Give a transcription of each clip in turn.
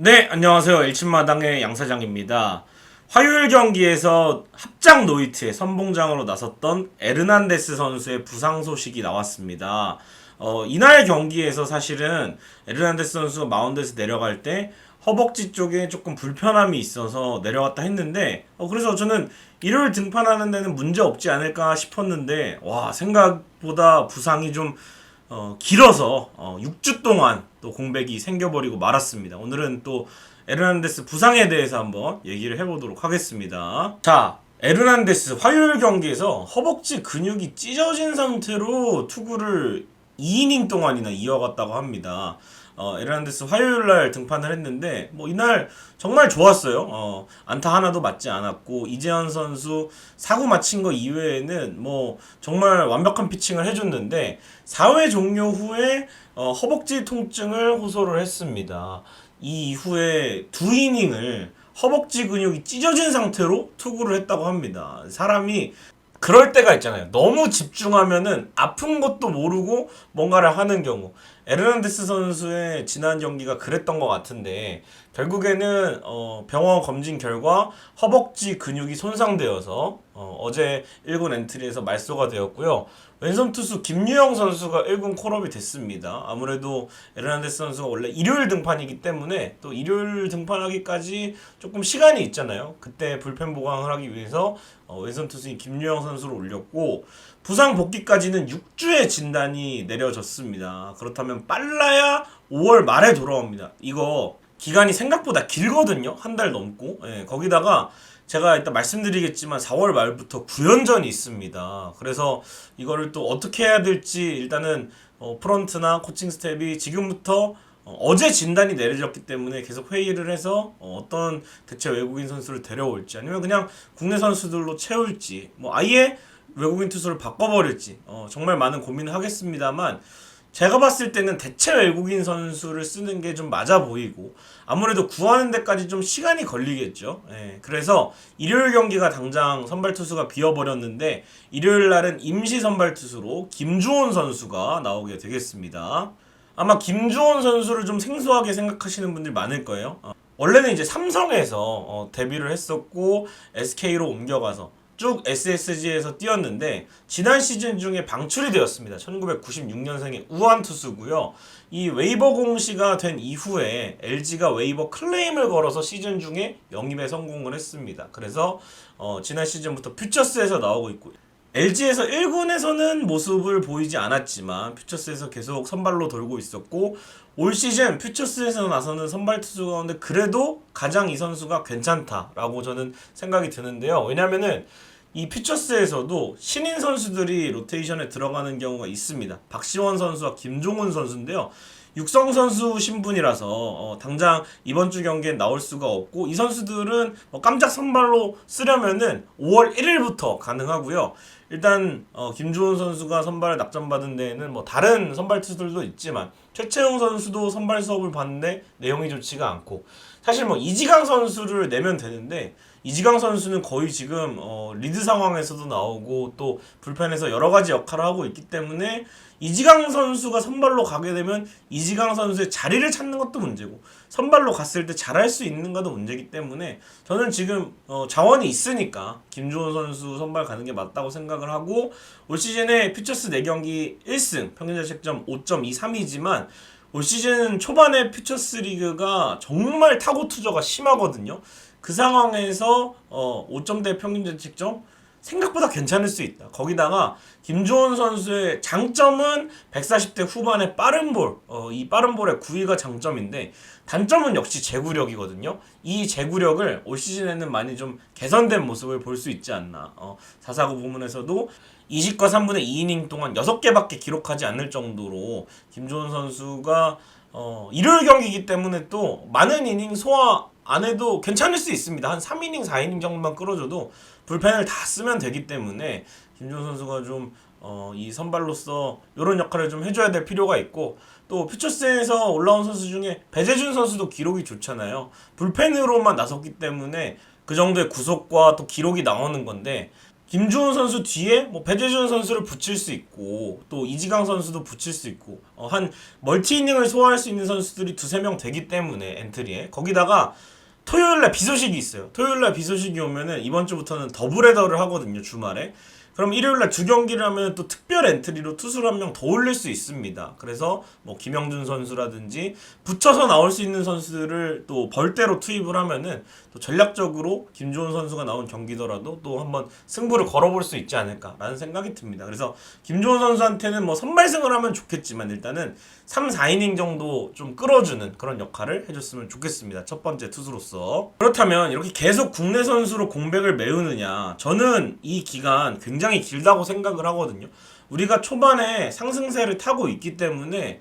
네, 안녕하세요. 일침마당의 양사장입니다. 화요일 경기에서 합장 노이트에 선봉장으로 나섰던 에르난데스 선수의 부상 소식이 나왔습니다. 어, 이날 경기에서 사실은 에르난데스 선수가 마운드에서 내려갈 때 허벅지 쪽에 조금 불편함이 있어서 내려갔다 했는데 어, 그래서 저는 일요일 등판하는 데는 문제 없지 않을까 싶었는데 와 생각보다 부상이 좀 어, 길어서 어, 6주 동안 또 공백이 생겨버리고 말았습니다. 오늘은 또 에르난데스 부상에 대해서 한번 얘기를 해보도록 하겠습니다. 자, 에르난데스 화요일 경기에서 허벅지 근육이 찢어진 상태로 투구를 2이닝 동안이나 이어갔다고 합니다. 어, 에르난데스 화요일 날 등판을 했는데 뭐 이날 정말 좋았어요. 어, 안타 하나도 맞지 않았고 이재현 선수 사구 맞힌 거 이외에는 뭐 정말 완벽한 피칭을 해줬는데 4회 종료 후에 어, 허벅지 통증을 호소를 했습니다. 이 이후에 두 이닝을 허벅지 근육이 찢어진 상태로 투구를 했다고 합니다. 사람이 그럴 때가 있잖아요. 너무 집중하면은 아픈 것도 모르고 뭔가를 하는 경우. 에르난데스 선수의 지난 경기가 그랬던 것 같은데 결국에는 어, 병원 검진 결과 허벅지 근육이 손상되어서 어, 제 1군 엔트리에서 말소가 되었고요. 왼손 투수 김유영 선수가 1군 콜업이 됐습니다. 아무래도 에르난데스 선수가 원래 일요일 등판이기 때문에 또 일요일 등판하기까지 조금 시간이 있잖아요. 그때 불펜 보강을 하기 위해서 어, 왼손 투수인 김유영 선수를 올렸고 부상 복귀까지는 6주의 진단이 내려졌습니다. 그렇다면 빨라야 5월 말에 돌아옵니다. 이거 기간이 생각보다 길거든요. 한 달 넘고. 예, 거기다가 제가 일단 말씀드리겠지만 4월 말부터 9연전이 있습니다. 그래서 이거를 또 어떻게 해야 될지 일단은 어, 프런트나 코칭 스텝이 지금부터 어, 제 진단이 내려졌기 때문에 계속 회의를 해서 어, 떤 대체 외국인 선수를 데려올지 아니면 그냥 국내 선수들로 채울지 뭐 아예 외국인 투수를 바꿔버릴지 어, 정말 많은 고민을 하겠습니다만 제가 봤을 때는 대체 외국인 선수를 쓰는 게 좀 맞아 보이고 아무래도 구하는 데까지 좀 시간이 걸리겠죠. 예, 그래서 일요일 경기가 당장 선발 투수가 비어버렸는데 일요일 날은 임시 선발 투수로 김주원 선수가 나오게 되겠습니다. 아마 김주원 선수를 좀 생소하게 생각하시는 분들 많을 거예요. 어, 원래는 이제 삼성에서 어, 데뷔를 했었고 SK로 옮겨가서 쭉 SSG에서 뛰었는데 지난 시즌 중에 방출이 되었습니다. 1996년생의 우한 투수고요. 이 웨이버 공시가 된 이후에 LG가 웨이버 클레임을 걸어서 시즌 중에 영입에 성공을 했습니다. 그래서 어, 지난 시즌부터 퓨처스에서 나오고 있고 LG에서 1군에서는 모습을 보이지 않았지만 퓨처스에서 계속 선발로 돌고 있었고 올 시즌 퓨처스에서 나서는 선발 투수 가운데 그래도 가장 이 선수가 괜찮다라고 저는 생각이 드는데요. 왜냐면은 이 퓨처스에서도 신인 선수들이 로테이션에 들어가는 경우가 있습니다. 박시원 선수와 김종훈 선수인데요. 육성 선수 신분이라서 어, 당장 이번 주 경기에 나올 수가 없고 이 선수들은 뭐 깜짝 선발로 쓰려면은 5월 1일부터 가능하고요. 일단 어, 김주원 선수가 선발을 낙점받은 데에는 뭐 다른 선발 투수들도 있지만 최채용 선수도 선발 수업을 봤는데 내용이 좋지가 않고 사실 뭐 이지강 선수를 내면 되는데 이지강 선수는 거의 지금 어, 리드 상황에서도 나오고 또 불펜에서 여러 가지 역할을 하고 있기 때문에 이지강 선수가 선발로 가게 되면 이지강 선수의 자리를 찾는 것도 문제고 선발로 갔을 때 잘할 수 있는가도 문제기 때문에 저는 지금 어, 자원이 있으니까 김주원 선수 선발 가는 게 맞다고 생각을 하고 올 시즌에 퓨처스 4경기 1승 평균 자책점 5.23이지만 올 시즌 초반에 퓨처스 리그가 정말 타고 투저가 심하거든요. 그 상황에서 어, 5점대 평균 자책점 생각보다 괜찮을 수 있다. 거기다가 김주원 선수의 장점은 140대 후반의 빠른 볼, 어, 이 빠른 볼의 구위가 장점인데 단점은 역시 제구력이거든요. 이 제구력을 올 시즌에는 많이 좀 개선된 모습을 볼 수 있지 않나. 어, 4사구 부문에서도 20과 3분의 2이닝 동안 6개밖에 기록하지 않을 정도로 김주원 선수가 어, 일요일 경기이기 때문에 또 많은 이닝 소화 안 해도 괜찮을 수 있습니다. 한 3이닝, 4이닝 정도만 끌어줘도 불펜을 다 쓰면 되기 때문에 김준 선수가 좀 어, 이 선발로서 이런 역할을 좀 해줘야 될 필요가 있고 또 퓨처스에서 올라온 선수 중에 배재준 선수도 기록이 좋잖아요. 불펜으로만 나섰기 때문에 그 정도의 구속과 또 기록이 나오는 건데 김주훈 선수 뒤에 뭐 배재준 선수를 붙일 수 있고 또 이지강 선수도 붙일 수 있고 어, 한 멀티 이닝을 소화할 수 있는 선수들이 두세 명 되기 때문에 엔트리에 거기다가 토요일날 비 소식이 있어요. 토요일날 비 소식이 오면은 이번 주부터는 더블헤더를 하거든요 주말에. 그럼 일요일날 두 경기를 하면 또 특별 엔트리로 투수를 한 명 더 올릴 수 있습니다. 그래서 뭐 김영준 선수라든지 붙여서 나올 수 있는 선수들을 또 벌대로 투입을 하면은 또 전략적으로 김주원 선수가 나온 경기더라도 또 한번 승부를 걸어볼 수 있지 않을까라는 생각이 듭니다. 그래서 김주원 선수한테는 뭐 선발승을 하면 좋겠지만 일단은 3, 4이닝 정도 좀 끌어주는 그런 역할을 해줬으면 좋겠습니다. 첫 번째 투수로서. 그렇다면 이렇게 계속 국내 선수로 공백을 메우느냐. 저는 이 기간 굉장히 길다고 생각을 하거든요. 우리가 초반에 상승세를 타고 있기 때문에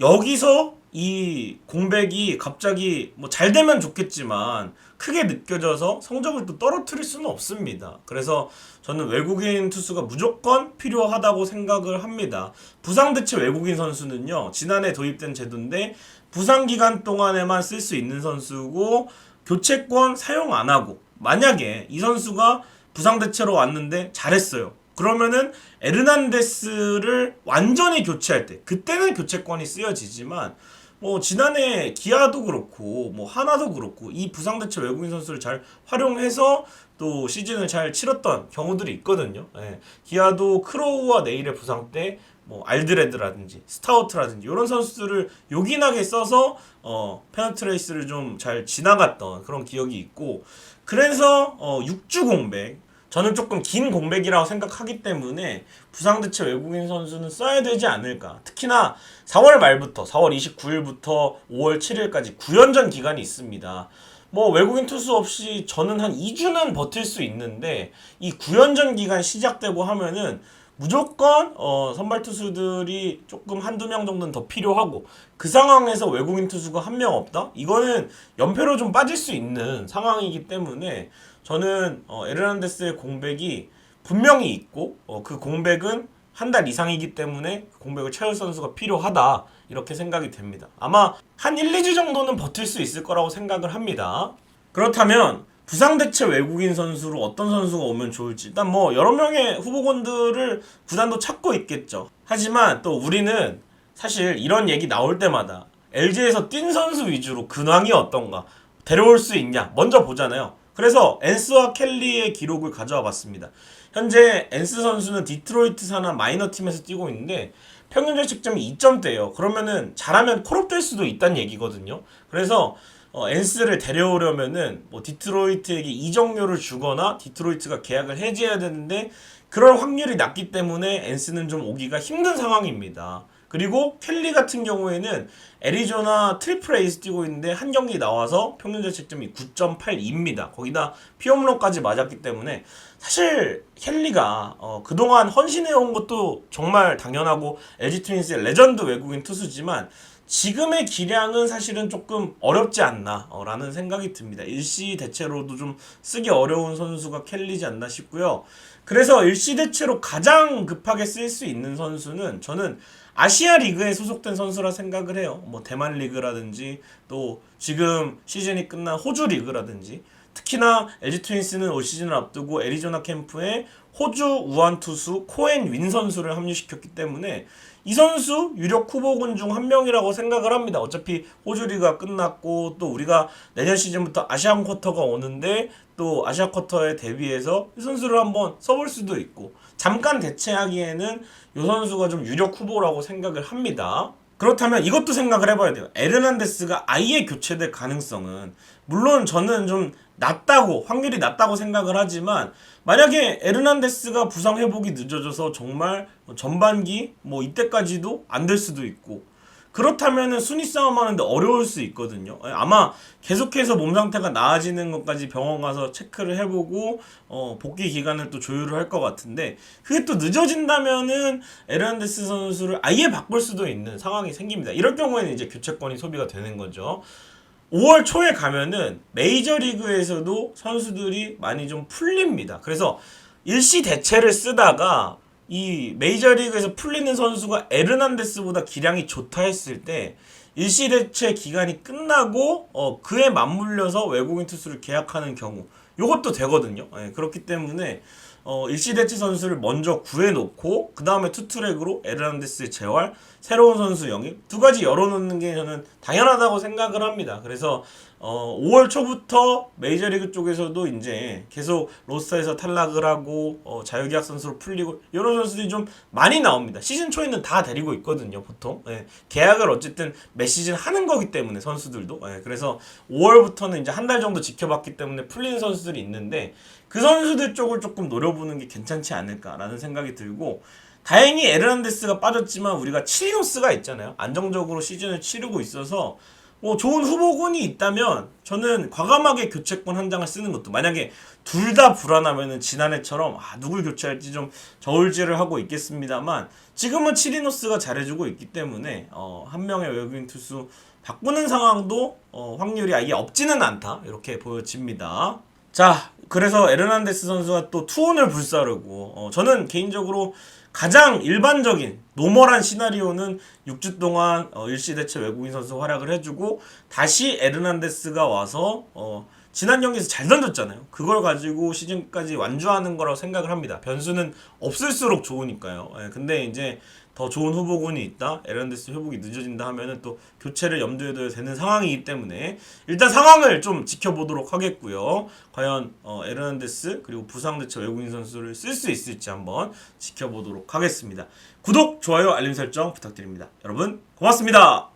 여기서 이 공백이 갑자기 뭐 잘 되면 좋겠지만 크게 느껴져서 성적을 또 떨어뜨릴 수는 없습니다. 그래서 저는 외국인 투수가 무조건 필요하다고 생각을 합니다. 부상 대체 외국인 선수는요. 지난해 도입된 제도인데 부상 기간 동안에만 쓸 수 있는 선수고 교체권 사용 안 하고 만약에 이 선수가 부상 대체로 왔는데 잘했어요. 그러면은 에르난데스를 완전히 교체할 때 그때는 교체권이 쓰여지지만 뭐 지난해 기아도 그렇고 뭐 하나도 그렇고 이 부상 대체 외국인 선수를 잘 활용해서 또 시즌을 잘 치렀던 경우들이 있거든요. 예. 기아도 크로우와 네일의 부상 때 뭐 알드레드라든지 스타우트라든지 이런 선수들을 요긴하게 써서 어 페너트레이스를 좀 잘 지나갔던 그런 기억이 있고 그래서 어 6주 공백 저는 조금 긴 공백이라고 생각하기 때문에 부상 대체 외국인 선수는 써야 되지 않을까. 특히나 4월 말부터 4월 29일부터 5월 7일까지 9연전 기간이 있습니다. 뭐 외국인 투수 없이 저는 한 2주는 버틸 수 있는데 이 9연전 기간 시작되고 하면은 무조건 어, 선발 투수들이 조금 한두 명 정도는 더 필요하고 그 상황에서 외국인 투수가 한 명 없다? 이거는 연패로 좀 빠질 수 있는 상황이기 때문에 저는 어, 에르난데스의 공백이 분명히 있고 어, 그 공백은 한 달 이상이기 때문에 그 공백을 채울 선수가 필요하다 이렇게 생각이 됩니다. 아마 한 1, 2주 정도는 버틸 수 있을 거라고 생각을 합니다. 그렇다면 부상 대체 외국인 선수로 어떤 선수가 오면 좋을지 일단 뭐 여러 명의 후보군들을 구단도 찾고 있겠죠. 하지만 또 우리는 사실 이런 얘기 나올 때마다 LG에서 뛴 선수 위주로 근황이 어떤가 데려올 수 있냐 먼저 보잖아요. 그래서 엔스와 켈리의 기록을 가져와 봤습니다. 현재 엔스 선수는 디트로이트 산하 마이너 팀에서 뛰고 있는데 평균 자책점이 2점대예요. 그러면은 잘하면 콜업될 수도 있다는 얘기거든요. 그래서 어, 엔스를 데려오려면은 뭐 디트로이트에게 이적료를 주거나 디트로이트가 계약을 해지해야 되는데 그럴 확률이 낮기 때문에 엔스는 좀 오기가 힘든 상황입니다. 그리고 켈리 같은 경우에는 애리조나 트리플 에이스 뛰고 있는데 한 경기 나와서 평균 자책점이 9.82입니다. 거기다 피홈런까지 맞았기 때문에 사실 켈리가 어, 그동안 헌신해 온 것도 정말 당연하고 LG 트윈스의 레전드 외국인 투수지만 지금의 기량은 사실은 조금 어렵지 않나라는 생각이 듭니다. 일시 대체로도 좀 쓰기 어려운 선수가 켈리지 않나 싶고요. 그래서 일시 대체로 가장 급하게 쓸 수 있는 선수는 저는 아시아 리그에 소속된 선수라 생각을 해요. 뭐 대만 리그라든지 또 지금 시즌이 끝난 호주 리그라든지 특히나 LG 트윈스는 올 시즌을 앞두고 애리조나 캠프에 호주 우한 투수 코엔 윈 선수를 합류시켰기 때문에 이 선수 유력 후보군 중 한 명이라고 생각을 합니다. 어차피 호주 리그가 끝났고 또 우리가 내년 시즌부터 아시안 쿼터가 오는데 또 아시아 쿼터에 대비해서 이 선수를 한번 써볼 수도 있고 잠깐 대체하기에는 이 선수가 좀 유력 후보라고 생각을 합니다. 그렇다면 이것도 생각을 해봐야 돼요. 에르난데스가 아예 교체될 가능성은 물론 저는 좀 낮다고 확률이 낮다고 생각을 하지만 만약에 에르난데스가 부상 회복이 늦어져서 정말 전반기 뭐 이때까지도 안 될 수도 있고 그렇다면은 순위 싸움 하는데 어려울 수 있거든요. 예, 아마 계속해서 몸 상태가 나아지는 것까지 병원 가서 체크를 해보고 어, 복귀 기간을 또 조율을 할 것 같은데 그게 또 늦어진다면은 에르난데스 선수를 아예 바꿀 수도 있는 상황이 생깁니다. 이럴 경우에는 이제 교체권이 소비가 되는 거죠. 5월 초에 가면은 메이저리그에서도 선수들이 많이 좀 풀립니다. 그래서 일시 대체를 쓰다가 이 메이저리그에서 풀리는 선수가 에르난데스보다 기량이 좋다 했을 때 일시 대체 기간이 끝나고 어 그에 맞물려서 외국인 투수를 계약하는 경우 요것도 되거든요. 예, 그렇기 때문에 어, 일시대체 선수를 먼저 구해놓고 그 다음에 투트랙으로 에르난데스 재활, 새로운 선수 영입 두 가지 열어놓는 게 저는 당연하다고 생각을 합니다. 그래서 어, 5월 초부터 메이저리그 쪽에서도 이제 계속 로스터에서 탈락을 하고 어, 자유계약 선수로 풀리고 이런 선수들이 좀 많이 나옵니다. 시즌 초에는 다 데리고 있거든요, 보통. 예, 계약을 어쨌든 매 시즌 하는 거기 때문에 선수들도. 예, 그래서 5월부터는 이제 한 달 정도 지켜봤기 때문에 풀리는 선수들이 있는데 그 선수들 쪽을 조금 노려보는 게 괜찮지 않을까라는 생각이 들고 다행히 에르난데스가 빠졌지만 우리가 치리노스가 있잖아요. 안정적으로 시즌을 치르고 있어서 뭐 좋은 후보군이 있다면 저는 과감하게 교체권 한 장을 쓰는 것도 만약에 둘 다 불안하면은 지난해처럼 아 누굴 교체할지 좀 저울질을 하고 있겠습니다만 지금은 치리노스가 잘해주고 있기 때문에 어, 한 명의 외국인 투수 바꾸는 상황도 어, 확률이 아예 없지는 않다 이렇게 보여집니다. 자 그래서 에르난데스 선수가 또 투혼을 불사르고 어, 저는 개인적으로 가장 일반적인 노멀한 시나리오는 6주 동안 어, 일시대체 외국인 선수 활약을 해주고 다시 에르난데스가 와서 어, 지난 경기에서 잘 던졌잖아요. 그걸 가지고 시즌까지 완주하는 거라고 생각을 합니다. 변수는 없을수록 좋으니까요. 예, 근데 이제 더 좋은 후보군이 있다. 에르난데스 회복이 늦어진다 하면은 또 교체를 염두에 둬야 되는 상황이기 때문에 일단 상황을 좀 지켜보도록 하겠고요. 과연 어, 에르난데스 그리고 부상 대체 외국인 선수를 쓸 수 있을지 한번 지켜보도록 하겠습니다. 구독, 좋아요, 알림 설정 부탁드립니다. 여러분 고맙습니다.